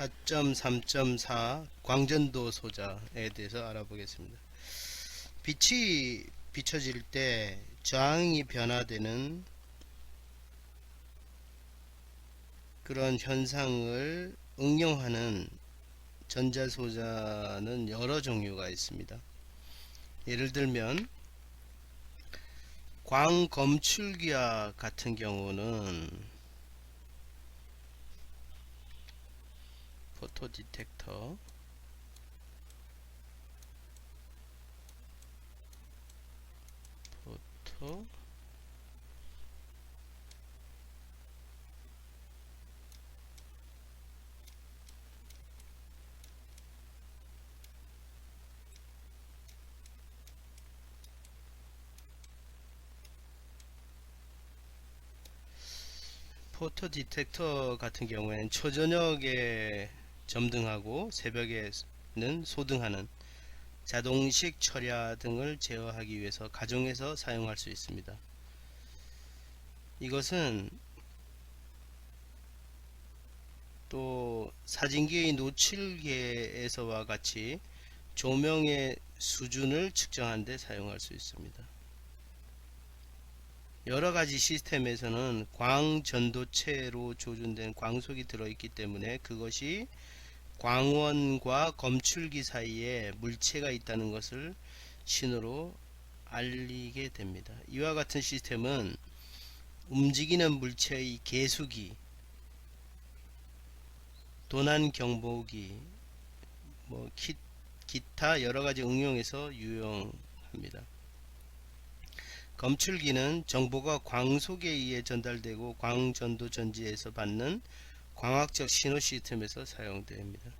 4.3.4 광전도 소자에 대해서 알아보겠습니다. 빛이 비춰질 때 저항이 변화되는 그런 현상을 응용하는 전자소자는 여러 종류가 있습니다. 예를 들면 광검출기와 같은 경우는 포토 디텍터. 포토. 포토 디텍터 같은 경우에는 초저녁에 점등하고 새벽에는 소등하는 자동식 철야 등을 제어하기 위해서 가정에서 사용할 수 있습니다. 이것은 또 사진기의 노출계에서와 같이 조명의 수준을 측정하는 데 사용할 수 있습니다. 여러 가지 시스템에서는 광전도체로 조준된 광속이 들어있기 때문에 그것이 광원과 검출기 사이에 물체가 있다는 것을 신호로 알리게 됩니다. 이와 같은 시스템은 움직이는 물체의 계수기, 도난 경보기, 뭐 기, 기타 여러 가지 응용에서 유용합니다. 검출기는 정보가 광 속에 의해 전달되고 광전도 전지에서 받는 광학적 신호 시스템에서 사용됩니다.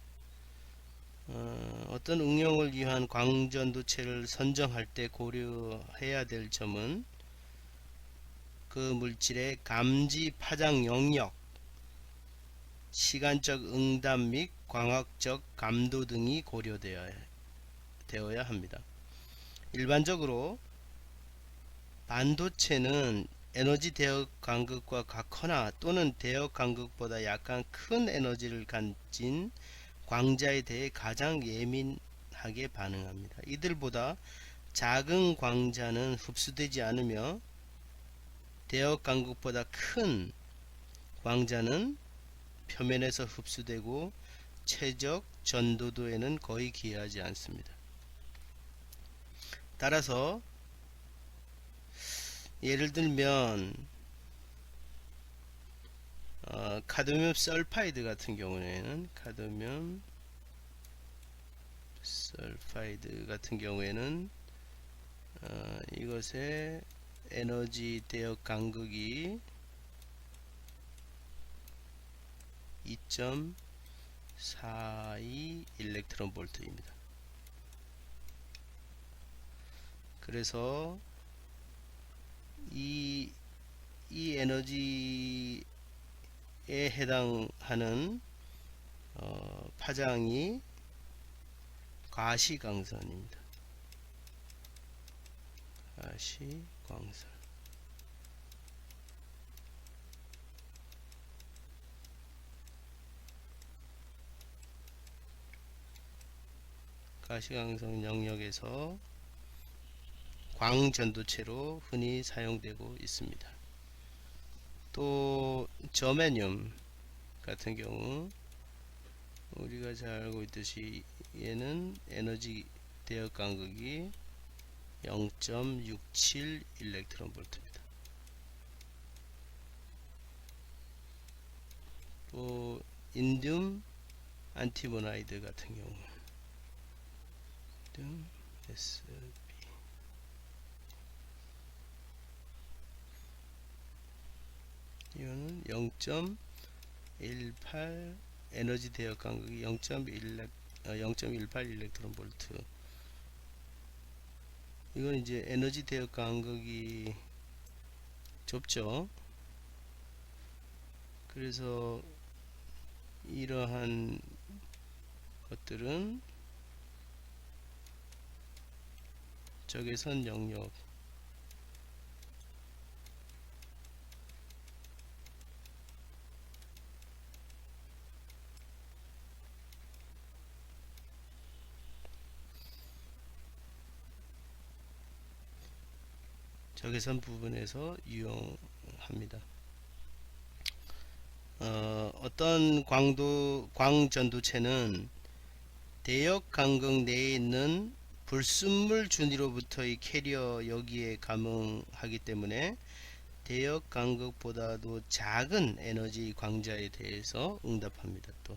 어, 떤 응용을 위한 광전도체를 선정할 때 고려해야 될 점은 그 물질의 감지 파장 영역, 시간적 응답 및 광학적 감도 등이 고려되어야 되어야 합니다. 일반적으로 반도체는 에너지 대역 간극과 같거나 또는 대역 간극보다 약간 큰 에너지를 가진 광자에 대해 가장 예민하게 반응합니다. 이들보다 작은 광자는 흡수되지 않으며 대역 간극보다 큰 광자는 표면에서 흡수되고 최적 전도도에는 거의 기여하지 않습니다. 따라서 예를 들면 어, 카드뮴 설파이드 같은 경우에는 카드뮴 설파이드 같은 경우에는 어, 이것의 에너지 대역 간극이 2.42 일렉트론 볼트입니다. 그래서 이, 이 에너지에 해당하는 어, 파장이 가시광선입니다. 가시광선. 가시광선 영역에서 광전도체로 흔히 사용되고 있습니다. 또 저메늄 같은 경우 우리가 잘 알고 있듯이 얘는 에너지 대역 간극이 0.67 일렉트론 볼트입니다. 또 인듐 안티모나이드 같은 경우 등 SB 이거는 0.18 에너지 대역 간극이 0.1 0.18 일렉트론 볼트. 이건 이제 에너지 대역 간극이 좁죠? 그래서 이러한 것들은 적외선 영역 적외선 부분에서 유용합니다. 어, 어떤 광도 광전도체는 대역 간극 내에 있는 불순물 준위로부터의 캐리어 여기에 감응하기 때문에 대역 간극보다도 작은 에너지 광자에 대해서 응답합니다. 또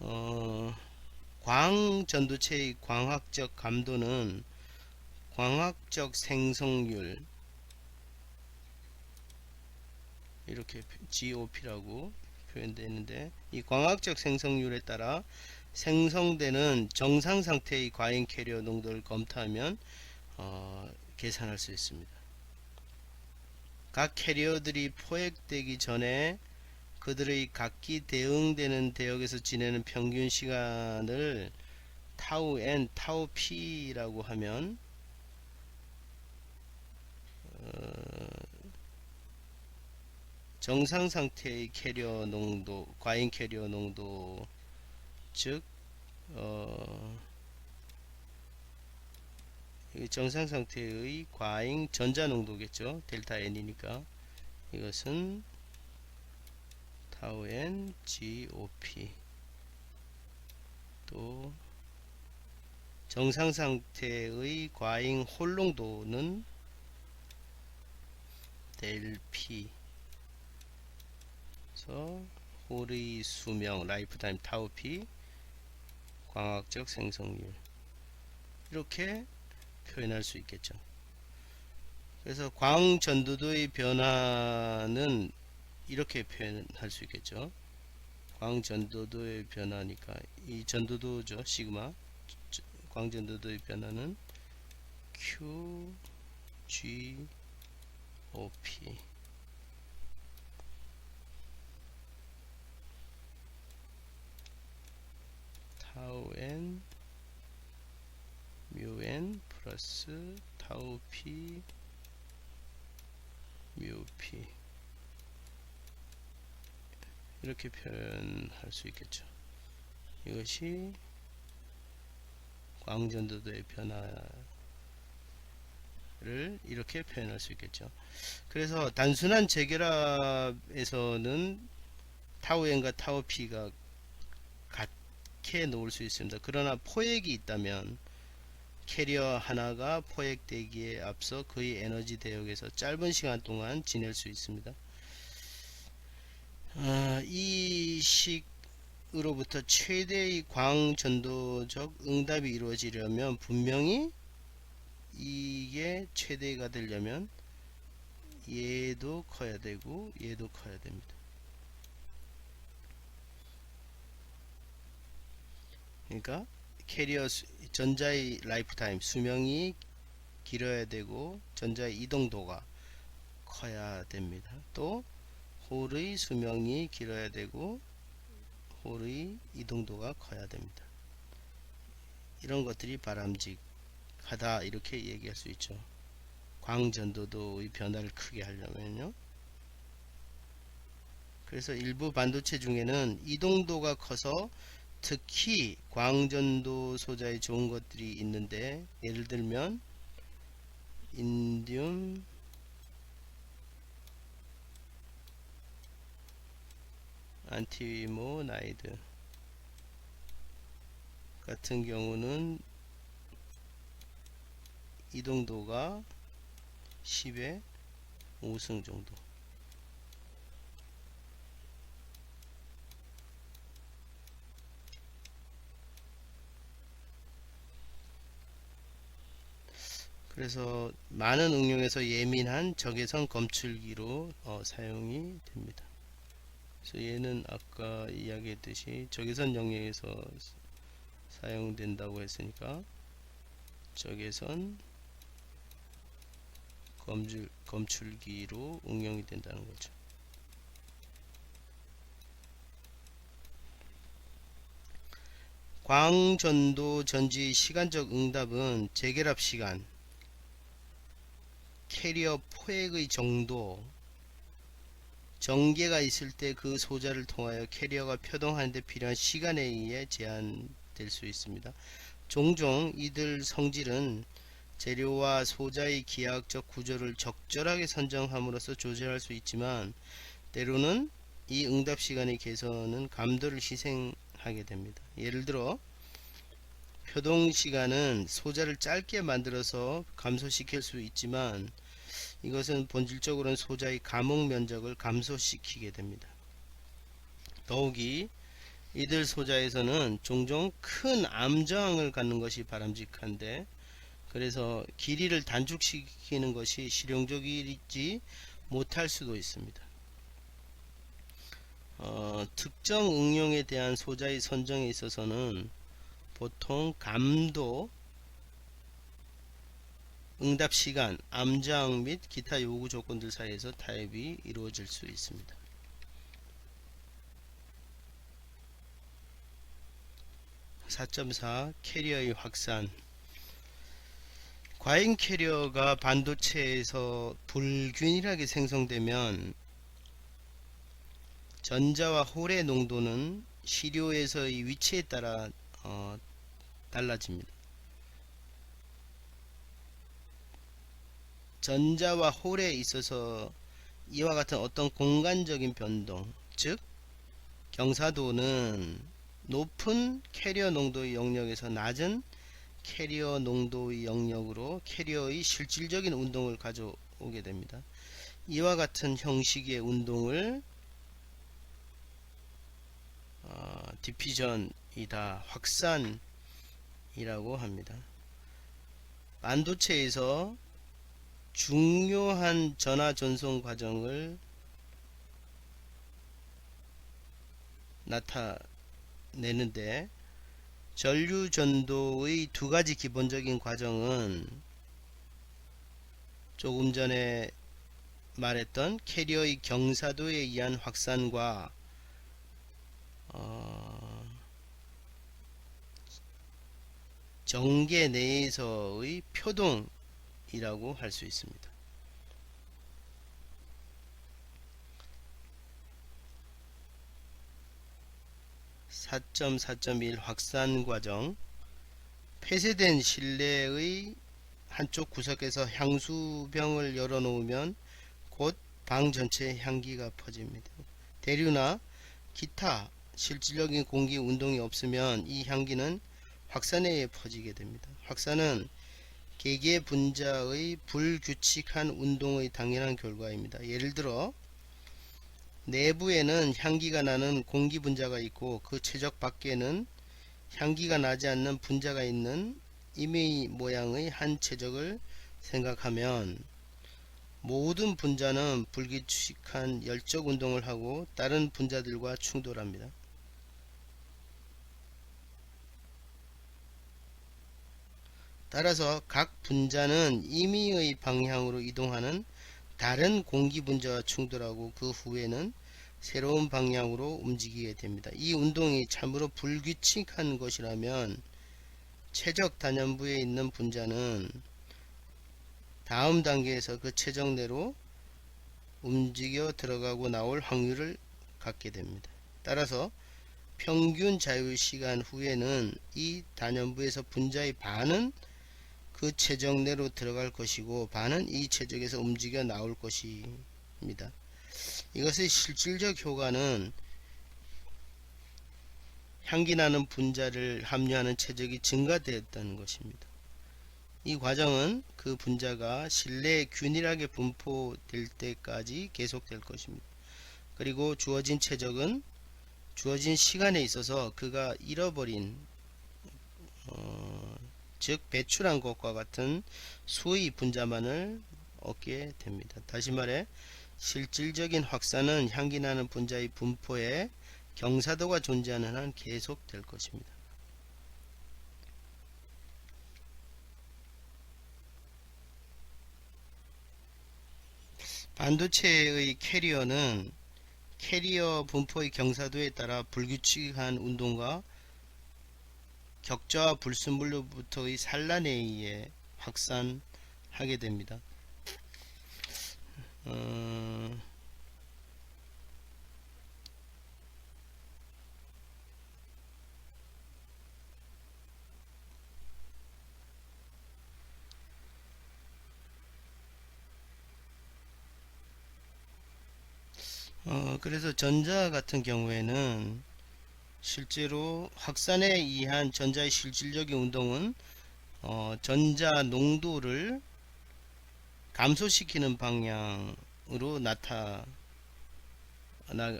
어, 광전도체의 광학적 감도는 광학적 생성률 이렇게 GOP라고 표현되는데 이 광학적 생성률에 따라 생성되는 정상 상태의 과잉 캐리어 농도를 검토하면 어, 계산할 수 있습니다. 각 캐리어들이 포획되기 전에 그들의 각기 대응되는 대역에서 지내는 평균 시간을 타우 n, 타우 p라고 하면 정상 상태의 캐리어 농도, 과잉 캐리어 농도, 즉 어, 이 정상 상태의 과잉 전자 농도겠죠. 델타 n이니까. 이것은 타우 n GOP 또 정상 상태의 과잉 홀농도는 델 P 그래서 홀의 수명 라이프 타임 타우 P 광학적 생성률 이렇게 표현할 수 있겠죠. 그래서 광전도도의 변화는 이렇게 표현할 수 있겠죠. 광전도도의 변화니까 이 전도도죠. 시그마 광전도도의 변화는 Q G O P 타우 n 뮤 n 플러스 타우 p 뮤 p 이렇게 표현할 수 있겠죠. 이것이 광전도도의 변화를 이렇게 표현할 수 있겠죠. 그래서 단순한 재결합에서는 타우 n과 타우 p가 같게 놓을 수 있습니다. 그러나 포획이 있다면 캐리어 하나가 포획되기에 앞서 그의 에너지 대역에서 짧은 시간 동안 지낼 수 있습니다. 어, 이 식으로부터 최대의 광전도적 응답이 이루어지려면 분명히 이게 최대가 되려면 얘도 커야 되고 얘도 커야 됩니다. 그러니까 캐리어 수, 전자의 라이프 타임 수명이 길어야 되고 전자의 이동도가 커야 됩니다. 또 홀의 수명이 길어야 되고 홀의 이동도가 커야 됩니다. 이런 것들이 바람직하다 이렇게 얘기할 수 있죠. 광전도도의 변화를 크게 하려면요. 그래서 일부 반도체 중에는 이동도가 커서 특히 광전도 소자에 좋은 것들이 있는데 예를 들면 인디움 안티모나이드 같은 경우는 이동도가 10의 5승 정도 그래서 많은 응용에서 예민한 적외선 검출기로 어, 사용이 됩니다. 그래서 얘는 아까 이야기했듯이 적외선 영역에서 사용된다고 했으니까 적외선 검출, 검출기로 응용이 된다는 거죠. 광전도 전지 시간적 응답은 재결합 시간, 캐리어 포획의 정도, 전개가 있을 때 그 소자를 통하여 캐리어가 표동하는 데 필요한 시간에 의해 제한될 수 있습니다. 종종 이들 성질은 재료와 소자의 기하학적 구조를 적절하게 선정함으로써 조절할 수 있지만 때로는 이 응답 시간의 개선은 감도를 희생하게 됩니다. 예를 들어 표동 시간은 소자를 짧게 만들어서 감소시킬 수 있지만 이것은 본질적으로는 소자의 감옥 면적을 감소시키게 됩니다. 더욱이 이들 소자에서는 종종 큰 암저항을 갖는 것이 바람직한데 그래서 길이를 단축시키는 것이 실용적이지 못할 수도 있습니다. 어, 특정 응용에 대한 소자의 선정에 있어서는 보통 감도, 응답 시간, 암장 및 기타 요구 조건들 사이에서 타협이 이루어질 수 있습니다. 4.4 캐리어의 확산 과잉 캐리어가 반도체에서 불균일하게 생성되면 전자와 홀의 농도는 시료에서의 위치에 따라 어, 달라집니다. 전자와 홀에 있어서 이와 같은 어떤 공간적인 변동, 즉 경사도는 높은 캐리어 농도의 영역에서 낮은 캐리어 농도의 영역으로 캐리어의 실질적인 운동을 가져오게 됩니다. 이와 같은 형식의 운동을 어, 디피전이다 확산 이라고 합니다. 반도체에서 중요한 전화 전송 과정을 나타내는데 전류 전도의 두 가지 기본적인 과정은 조금 전에 말했던 캐리어의 경사도에 의한 확산과 어, 정계 내에서의 표동이라고 할 수 있습니다. (4.4.1) 확산 과정 폐쇄된 실내의 한쪽 구석에서 향수병을 열어 놓으면 곧 방 전체에 향기가 퍼집니다. 대류나 기타 실질적인 공기 운동이 없으면 이 향기는 확산에 퍼지게 됩니다. 확산은 개개 분자의 불규칙한 운동의 당연한 결과입니다. 예를 들어 내부에는 향기가 나는 공기 분자가 있고 그 최적 밖에는 향기가 나지 않는 분자가 있는 임의 모양의 한 최적을 생각하면 모든 분자는 불규칙한 열적 운동을 하고 다른 분자들과 충돌합니다. 따라서 각 분자는 임의의 방향으로 이동하는 다른 공기 분자와 충돌하고 그 후에는 새로운 방향으로 움직이게 됩니다. 이 운동이 참으로 불규칙한 것이라면 최적 단연부에 있는 분자는 다음 단계에서 그 최적 내로 움직여 들어가고 나올 확률을 갖게 됩니다. 따라서 평균 자유시간 후에는 이 단연부에서 분자의 반은 그 최적 내로 들어갈 것이고 반은 이 최적에서 움직여 나올 것입니다. 이것의 실질적 효과는 향기 나는 분자를 함유하는 최적이 증가되었다는 것입니다. 이 과정은 그 분자가 실내에 균일하게 분포될 때까지 계속될 것입니다. 그리고 주어진 최적은 주어진 시간에 있어서 그가 잃어버린 어, 즉 배출한 것과 같은 수의 분자만을 얻게 됩니다. 다시 말해 실질적인 확산은 향기 나는 분자의 분포에 경사도가 존재하는 한 계속될 것입니다. 반도체의 캐리어는 캐리어 분포의 경사도에 따라 불규칙한 운동과 격자와 불순물로부터의 산란에 의해 확산하게 됩니다. 어... 어, 그래서 전자 같은 경우에는 실제로 확산에 의한 전자의 실질적인 운동은 어, 전자 농도를 감소시키는 방향으로 나타 나,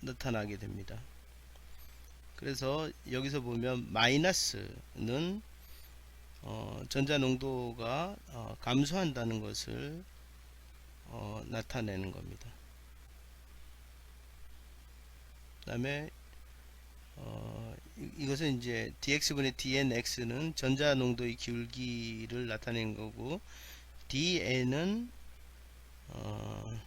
나타나게 됩니다. 그래서 여기서 보면 마이너스는 어, 전자 농도가 어, 감소한다는 것을 어, 나타내는 겁니다. 그 다음에 어, 이- 이것은 이제 dx분의 dnx는 전자 농도의 기울기를 나타내는 거고 dn은 어,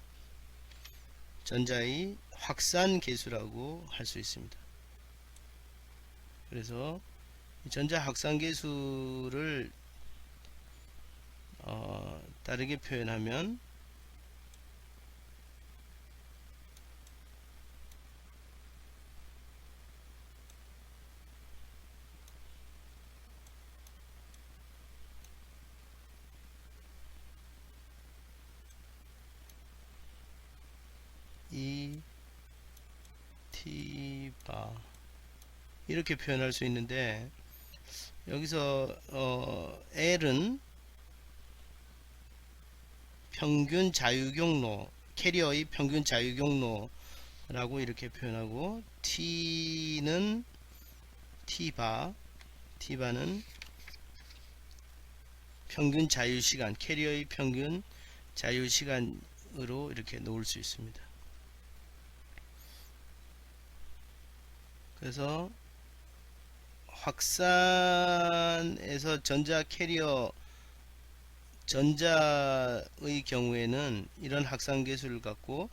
전자의 확산 계수라고 할 수 있습니다. 그래서 이 전자 확산 계수를 어, 다르게 표현하면 이 티바 이렇게 표현할 수 있는데 여기서 어, L은 평균 자유경로 캐리어의 평균 자유경로라고 이렇게 표현하고 T는 T바 T바는 평균 자유시간 캐리어의 평균 자유시간으로 이렇게 놓을 수 있습니다. 그래서 확산에서 전자 캐리어 전자의 경우에는 이런 확산 계수를 갖고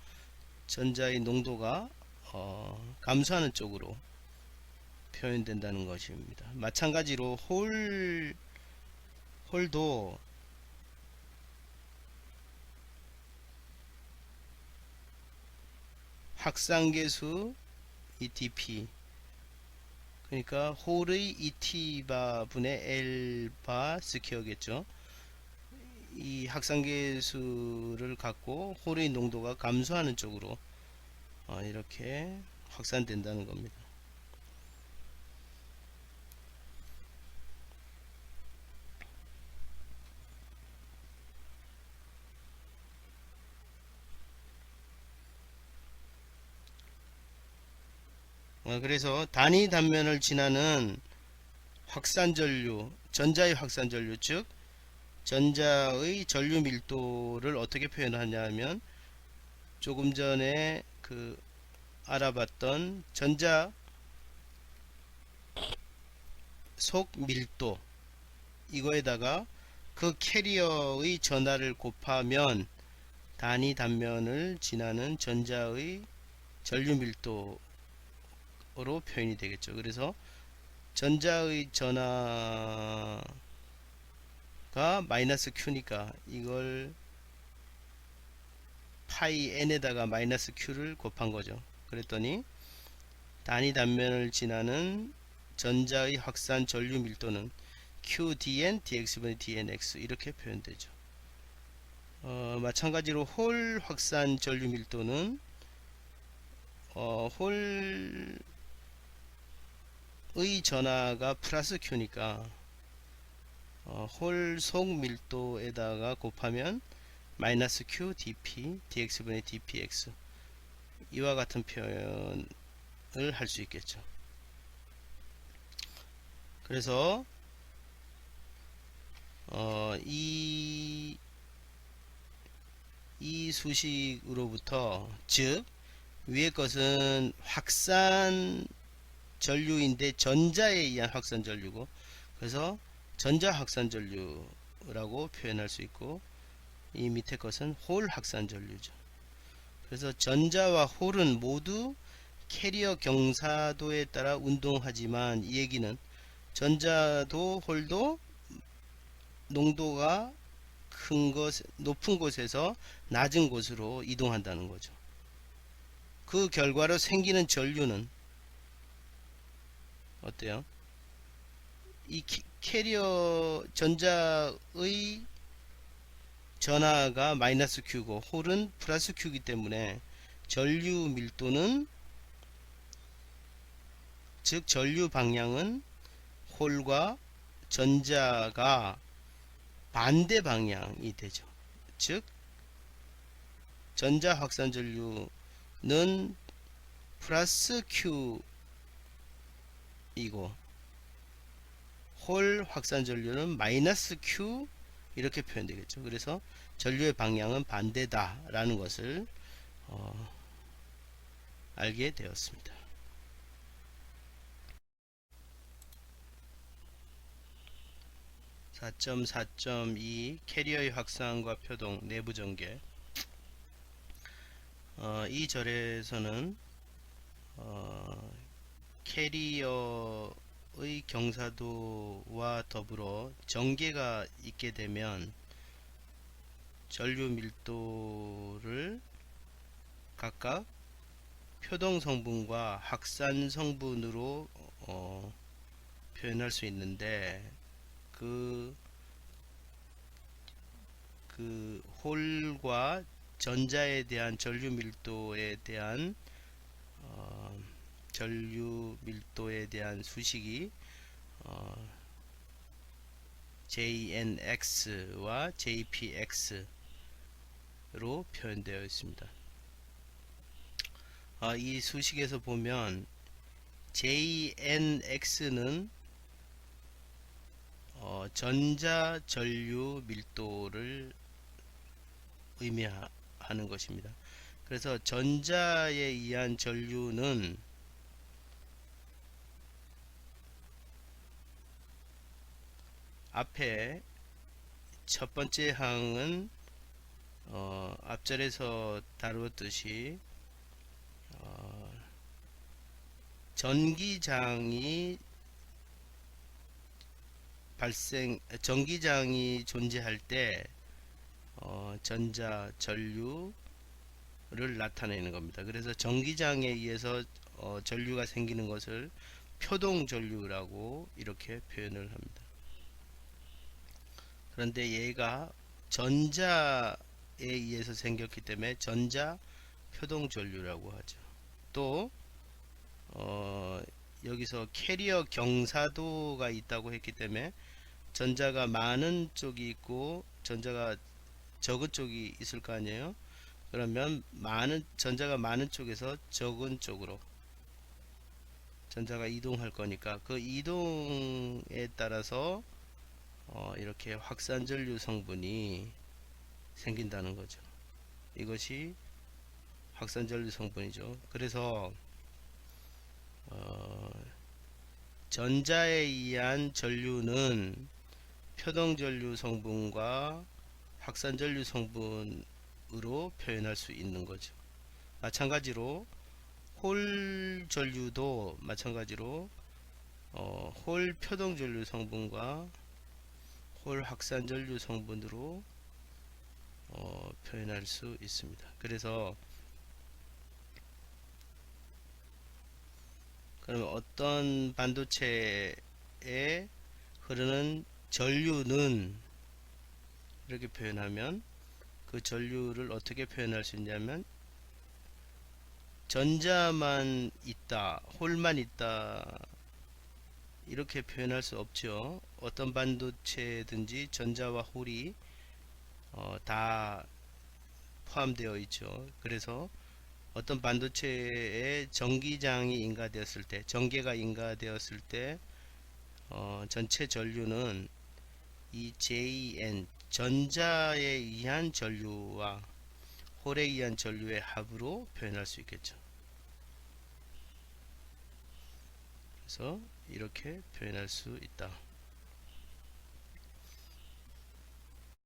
전자의 농도가 어, 감소하는 쪽으로 표현된다는 것입니다. 마찬가지로 홀 홀도 확산 계수 ETP 그러니까 홀의 ET바 분의 L바 스퀘어겠죠. 이 확산계수를 갖고 홀의 농도가 감소하는 쪽으로 어, 이렇게 확산된다는 겁니다. 그래서 단위 단면을 지나는 확산 전류, 전자의 확산 전류, 즉 전자의 전류 밀도를 어떻게 표현하냐면 조금 전에 그 알아봤던 전자 속 밀도 이거에다가 그 캐리어의 전하를 곱하면 단위 단면을 지나는 전자의 전류 밀도 로 표현이 되겠죠. 그래서 전자의 전하가 마이너스 q니까 이걸 파이 n에다가 마이너스 q를 곱한 거죠. 그랬더니 단위 단면을 지나는 전자의 확산 전류 밀도는 qdn dx분의 dnx 이렇게 표현되죠. 어, 마찬가지로 홀 확산 전류 밀도는 어, 홀 의 전하가 플러스 Q니까 어, 홀속 밀도에다가 곱하면 마이너스 Q dP dx분의 dpx 이와 같은 표현을 할 수 있겠죠. 그래서 어, 이, 이 수식으로부터 즉 위의 것은 확산 전류인데 전자에 의한 확산 전류고 그래서 전자 확산 전류라고 표현할 수 있고 이 밑에 것은 홀 확산 전류죠. 그래서 전자와 홀은 모두 캐리어 경사도에 따라 운동하지만 이 얘기는 전자도 홀도 농도가 큰 곳, 높은 곳에서 낮은 곳으로 이동한다는 거죠. 그 결과로 생기는 전류는 어때요? 이 캐리어 전자의 전하가 마이너스 Q고 홀은 플러스 Q이기 때문에 전류 밀도는 즉 전류 방향은 홀과 전자가 반대 방향이 되죠. 즉 전자 확산 전류는 플러스 Q 이고 홀 확산 전류는 마이너스 Q 이렇게 표현되겠죠. 그래서 전류의 방향은 반대다 라는 것을 어, 알게 되었습니다. (4.4.2) 캐리어의 확산과 표동 내부 전개 어, 이 절에서는 어, 캐리어의 경사도와 더불어 전개가 있게 되면 전류 밀도를 각각 표동 성분과 확산 성분으로 어, 표현할 수 있는데 그, 그 홀과 전자에 대한 전류 밀도에 대한 어, 전류 밀도에 대한 수식이 어, JNX와 JPX로 표현되어 있습니다. 아, 이 수식에서 보면 JNX는 어, 전자 전류 밀도를 의미하는 것입니다. 그래서 전자에 의한 전류는 앞에 첫 번째 항은 어, 앞절에서 다루었듯이 어, 전기장이 발생 전기장이 존재할 때 어, 전자 전류를 나타내는 겁니다. 그래서 전기장에 의해서 어, 전류가 생기는 것을 표동 전류라고 이렇게 표현을 합니다. 그런데 얘가 전자에 의해서 생겼기 때문에 전자 표동 전류라고 하죠. 또 어, 여기서 캐리어 경사도가 있다고 했기 때문에 전자가 많은 쪽이 있고 전자가 적은 쪽이 있을 거 아니에요. 그러면 많은 전자가 많은 쪽에서 적은 쪽으로 전자가 이동할 거니까 그 이동에 따라서 어, 이렇게 확산전류 성분이 생긴다는 거죠. 이것이 확산전류 성분이죠. 그래서 어, 전자에 의한 전류는 표동전류 성분과 확산전류 성분으로 표현할 수 있는 거죠. 마찬가지로 홀 전류도 마찬가지로 어, 홀 표동전류 성분과 홀 확산 전류 성분으로 어, 표현할 수 있습니다. 그래서 그러면 어떤 반도체에 흐르는 전류는 이렇게 표현하면 그 전류를 어떻게 표현할 수 있냐면 전자만 있다, 홀만 있다 이렇게 표현할 수 없죠. 어떤 반도체든지 전자와 홀이 어, 다 포함되어 있죠. 그래서 어떤 반도체에 전기장이 인가되었을 때, 전개가 인가되었을 때 어, 전체 전류는 이 JN 전자에 의한 전류와 홀에 의한 전류의 합으로 표현할 수 있겠죠. 그래서 이렇게 표현할 수 있다.